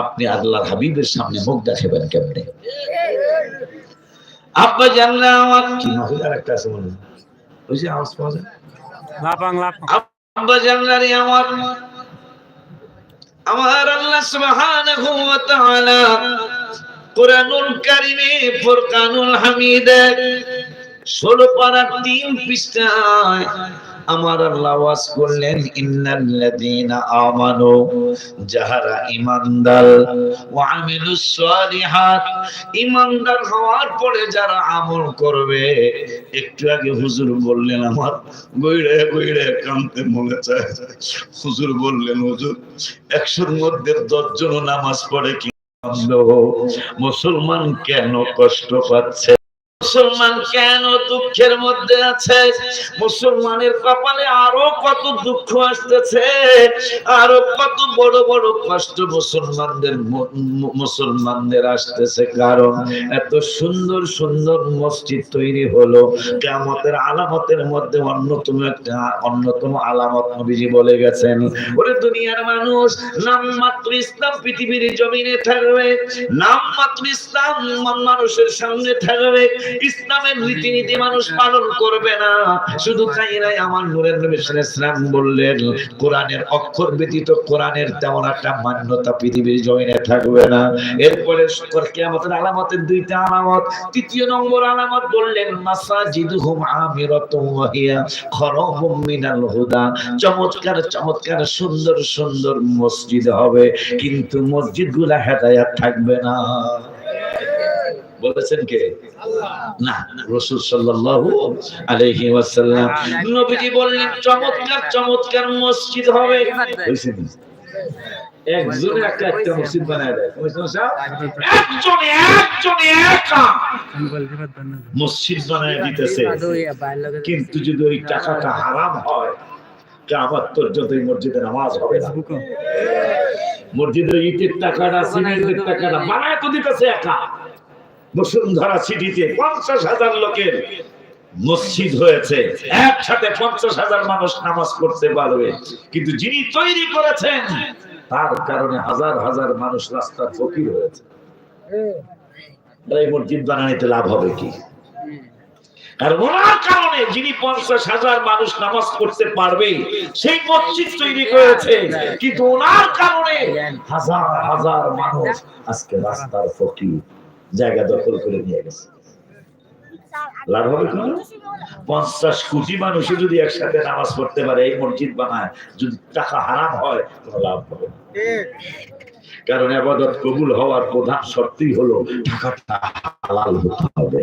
আপনি আল্লাহর হাবিবের সামনে মুখ দেখাবেন কেমনে? আব্বা জানলা আমার কি মহিলার একটা আছে মনে ওই যে আওয়াজ পাওয়া যায়? আব্বা জানলারে আমার। আমার আল্লাহ সুবহানাহু ওয়া তাআলা কোরআনুল কারিমে ফুরকানুল হামিদে 16 পারা 3 পৃষ্ঠায় আমার আল্লাহ করলেন, ইন্নাল্লাযীনা আমানু, যাহারা ঈমানদার, ওয়া আমিলুস সালিহাত, ঈমানদার হওয়ার পরে যারা আমল করবে, একটু আগে হুজুর বললেন আমার, গইড়ে গইড়ে মনে চায় হুজুর বললেন, হুজুর, একশোর মধ্যে দশ জন নামাজ পড়ে কি? মুসলমান কেন কষ্ট পাচ্ছে মুসলমান কেন দুঃখের মধ্যে আছে? মুসলমানের কপালে আরও কত দুঃখ আসতেছে, আরও কত বড় বড় কষ্ট মুসলমানদের মুসলমানদের আসতেছে। কারণ এত সুন্দর সুন্দর মসজিদ তৈরি হলো কেমতের আলামতের মধ্যে অন্যতম একটা, অন্যতম আলামত নবীজি বলে গেছেন, ওরে দুনিয়ার মানুষ নাম মাত্র ইসলাম পৃথিবীর জমিনে থাকবে নাম মাত্র ইসলাম মানুষের সামনে থাকবে ইসলামের রীতিনীতি মানুষ পালন করবে না। শুধু তাই নাই আমার নূরের নবী ওয়াসাল্লাম বললেন, কোরআনের অক্ষর ব্যতীত কোরআনের তেমন একটা মান্যতা পৃথিবীর জমিনে থাকবে না। এরপরে কিয়ামতের আলামতের দুইটা আলামত, তৃতীয় নম্বর আলামত বললেন, মাসাজিদুহুম আমিরাতুম ওয়া হিয়া খরাবুম মিনাল হুদা। চমৎকার চমৎকার, সুন্দর সুন্দর মসজিদ হবে, কিন্তু মসজিদগুলা হেদায়াত থাকবে না। বলেছেন কে? না, রসুল ওয়াসাল্লাম নবীজি বললেন, চমৎকার চমৎকার মসজিদ হবে। একজনে একটা একটা মসজিদ বানায় দেয়? একজনে একজনে একা মসজিদ বানায় দিতেছে। কিন্তু যদি ওই টাকাটা হারাম হয় আমার তোর যতই মসজিদে নামাজ হবে না। মসজিদের ইটের টাকাটা, সিমেন্টের টাকাটা বানায় তো দিতেছে একা। বসুন্ধরা সিটিতে পঞ্চাশ হাজার লোকের মসজিদ হয়েছে। একসাথে পঞ্চাশ হাজার মানুষ নামাজ পড়তে পারবে। কিন্তু যিনি তৈরি করেছেন, তার কারণে হাজার হাজার মানুষ রাস্তার ফকির হয়েছে। এই মসজিদ বানানিতে লাভ হবে কি? কারণ ওনার কারণে যিনি পঞ্চাশ হাজার মানুষ নামাজ পড়তে পারবে, সেই মসজিদ তৈরি করেছে। কিন্তু ওনার কারণে হাজার হাজার মানুষ আজকে রাস্তার ফকির। জায়গা দখল করে নিয়ে গেছে। লাভ হবে কোনো পঞ্চাশ কোটি মানুষও যদি একসাথে নামাজ পড়তে পারে, এই মসজিদ বানায়, যদি টাকা হারাম হয় কোনো লাভ হবে। কারণ আবাদত কবুল হওয়ার প্রধান শর্তই হলো, টাকাটা হালাল হতে হবে।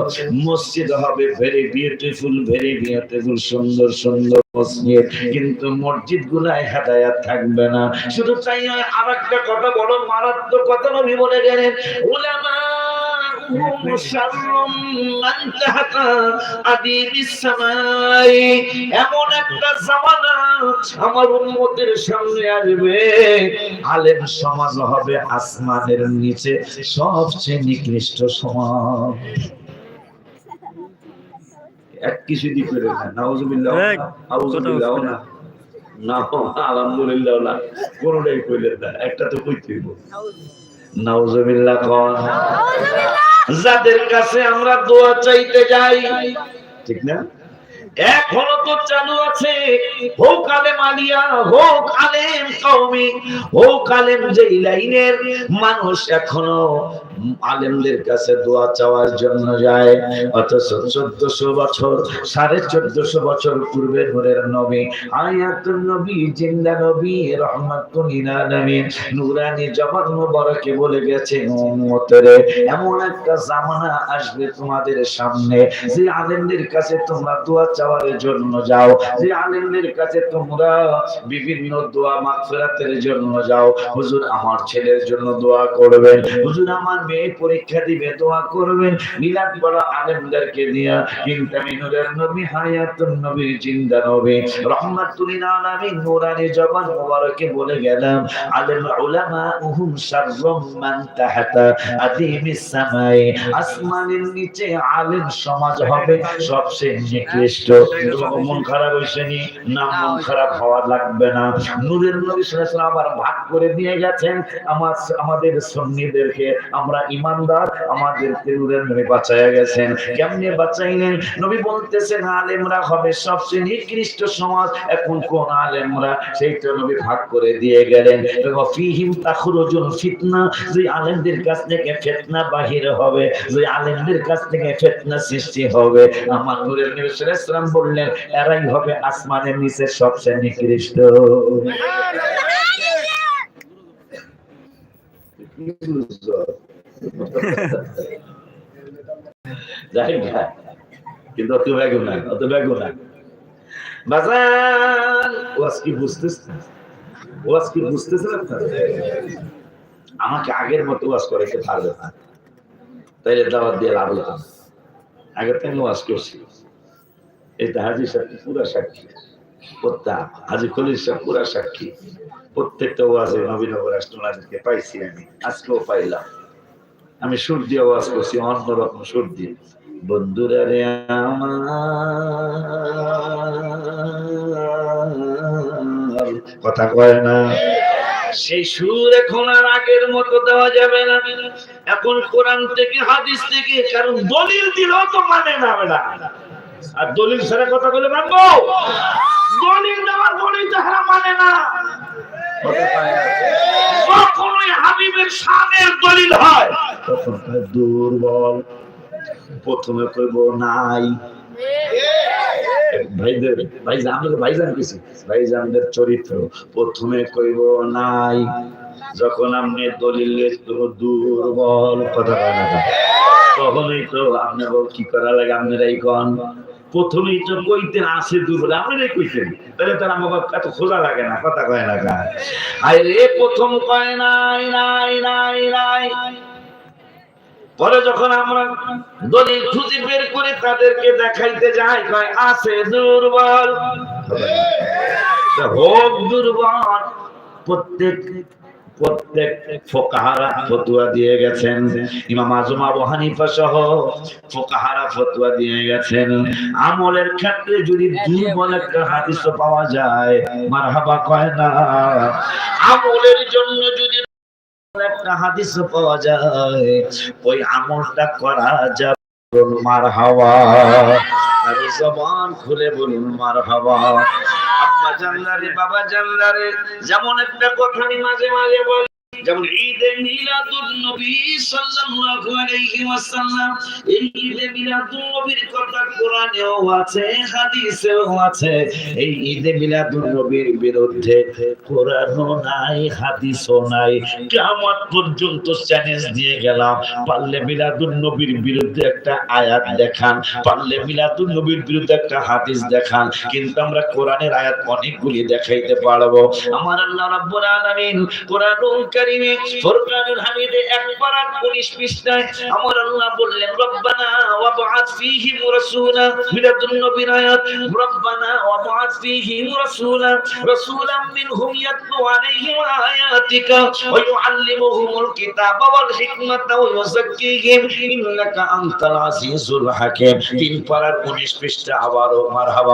মসজিদ হবে ভেরি বিউটিফুল ভেরি বিউটিফুল সুন্দর সুন্দর মসজিদ। কিন্তু মসজিদ গুলায় হেদায়াত থাকবে না। শুধু তাই নয় আর একটা কথা বড় মারাত্মক কথা নবী বলে গেলেন আসবে। আলেম সমাজ হবে আসমানের নিচে, সবচেয়ে নিকৃষ্ট সমাজ। এক কিছু দি করে না নাউজুবিল্লাহ আউজুবিল্লাহ না না আলহামদুলিল্লাহ না কোনটাই কইলেন না একটা তো নাউজুবিল্লাহ কোন যাদের কাছে আমরা দোয়া চাইতে যাই ঠিক না? এখনও তো চালু আছে হোক আলেম আলিয়া হোক আলেম কওমি হোক আলেম যেই লাইনের মানুষ এখনও আলেমদের কাছে দোয়া চাওয়ার জন্য যায়। অথচ চোদ্দশো বছর, সাড়ে চোদ্দশো বছর পূর্বে নূরের নবী আয়াতুল নবী জিন্দা নবী রহমাতুল আলামিন, নূরানি জবান মুবারকে বলে গেছে, উম্মতরে এমন একটা জামানা আসবে তোমাদের সামনে। যে আলেমদের কাছে তোমরা দোয়া চাওয়ার জন্য যাও, যে আলেমদের কাছে তোমরা বিভিন্ন দোয়া মাগফিরাতের জন্য যাও, হুজুর আমার ছেলের জন্য দোয়া করবেন। হুজুর আমার মেয়ে পরীক্ষা দিবে, দোয়া করবেন। মিলাদ বড় আলেমদেরকে নিয়ে কিন্তু আমি নূরের নবী হায়াতুন নবী জিন্দা নবী। রহমাতুল আলামিন নূরানি জবান মুবারকে বলে গেলাম, আলেম উলামা উহুম শাররুম মান তাহাতা আদিমিস সামাই। আসমানের নিচে আলেম সমাজ হবে, সবচেয়ে নিকৃষ্ট। মন খারাপ হইছে নি? না, মন খারাপ হওয়া লাগবে না। নূরের নবী সাল্লাল্লাহু আলাইহি আবার ভাগ করে দিয়ে গেছেন আমাদের সুন্নিদেরকে আমরা ইমানদার আমাদেরকে নূরের নবী বাঁচায়া গেছেন। কেমনে বাঁচাইলেন? নবী বলতেছেন আলেমরা হবে সবচেয়ে নিকৃষ্ট সমাজ। এখন কোন আলেমরা সেইটা নবী ভাগ করে দিয়ে গেলেন। ফিহিম তাখরুজুল ফিতনা যে আলেমদের কাছ থেকে ফিতনা বাহির হবে যে আলেমদের কাছ থেকে ফিতনা সৃষ্টি হবে। আমার নূরের নবী সাল্লাল্লাহু বললেন এরাই হবে আসমানের নিচে সবচেয়ে নিকৃষ্ট। যাই না কিন্তু অত অত বাজার ওয়াজ কি বুঝতেছে ওয়াজ কি? আমাকে আগের মতো ওয়াজ করাইতে পারবে না। তাইলে দাওয়াত দিয়ে লাভ হতো। আগের থেকে ওয়াজ করছি। এটা হাজির সাক্ষী পুরা সাক্ষী? প্রত্যেক হাজি খলিল সাহেব পুরা সাক্ষী। প্রত্যেকটা ওয়াজে নবীনগর রাষ্ট্রনাথকে পাইছি আমি। আজকেও পাইলাম। আমি সুর দিয়ে ওয়াজ করছি অন্যরকম সুর দিয়ে বন্ধুরা রে আমার। কথা কয় না। সেই সুর এখন আর আগের মতো দেওয়া যাবে না। এখন কোরআন থেকে, হাদিস থেকে, কারণ দলিল দিলেও তো মানে না বেটা। আর দলিল ছাড়া কথা বলে মানবো? দলিল দেওয়ার দলিল তাহারা মানে না। যখন হাবিবের শানের দলিল হয়। তখন দুর্বল। প্রথমে কইব নাই। ভাইদের ভাই আমাদের ভাইজান কিছু ভাইজানদের চরিত্র। প্রথমে কইব নাই। যখন আপনি দলিল দুর্বল। কথা কয় না তখনই তো আপনার কি করা লাগে? আপনারাই কন। প্রথমেই তো কইতেন আছে দুর্বল আপনারাই কইতেন। তাহলে তার আমার এত খোঁজা লাগে না কথা কয় না আরে প্রথম কয় নাই নাই নাই নাই। পরে যখন আমরা দলিল খুঁজে বের করে তাদেরকে দেখাইতে যাই কয় আছে দুর্বল। হোক দুর্বল প্রত্যেক প্রত্যেক ফোকাহারা ফতুয়া দিয়ে গেছেন। ইমাম আজম আবু হানিফা সহ ফোকাহারা ফতুয়া দিয়ে গেছেন। আমলের ক্ষেত্রে যদি দুর্বল একটা হাদিস পাওয়া যায়, মারহাবা কয় না। আমলের জন্য যদি একটা হাদিস পাওয়া যায়, ওই আমলটা করা যাবে মার হাওয়া আর জবান খুলে বলুন মার হাওয়া বাবা জানলারে যেমন একটা কথা মাঝে মাঝে বলি যেমন ঈদে মিলাদুন নবী সাল্লাল্লাহু আলাইহি ওয়াসাল্লাম, এই ঈদে মিলাদুন নবীর কথা কোরআনেও আছে, হাদিসেও আছে। এই ঈদে মিলাদুন নবীর বিরুদ্ধে কোরআনও নাই, হাদিসও নাই। কিয়ামত পর্যন্ত চ্যালেঞ্জ দিয়ে গেলাম, পারলে মিলাদুন নবীর বিরুদ্ধে একটা আয়াত দেখান, পারলে মিলাদুন নবীর বিরুদ্ধে একটা হাদিস দেখান, কিন্তু আমরা কোরআনের আয়াত অনেকগুলি দেখাইতে পারব। আমার আল্লাহ রাব্বুল আলামিন কোরআনুল কারীমে ফুরকানুল হামিদে এক পারা 19 পৃষ্ঠায় আমার আল্লাহ বললেন, রব্বানা ওয়াবআত ফীহিম রাসূলা মিলাদুন নবীর আয়াত রব্বানা ওয়াবআত ফীহিম রাসূলা রাসূলাম মিনহুম ইয়াতলু আলাইহিম আয়াতিকা ওয়া ইউআল্লিমুহুমুল কিতাবা ওয়াল হিকমাতা ওয়া ইউযাক্কিহিম। ইন্নাকা আনতাল আজিজুল হাকীম। তিন পারার 19 পৃষ্ঠা আবারও মারহাবা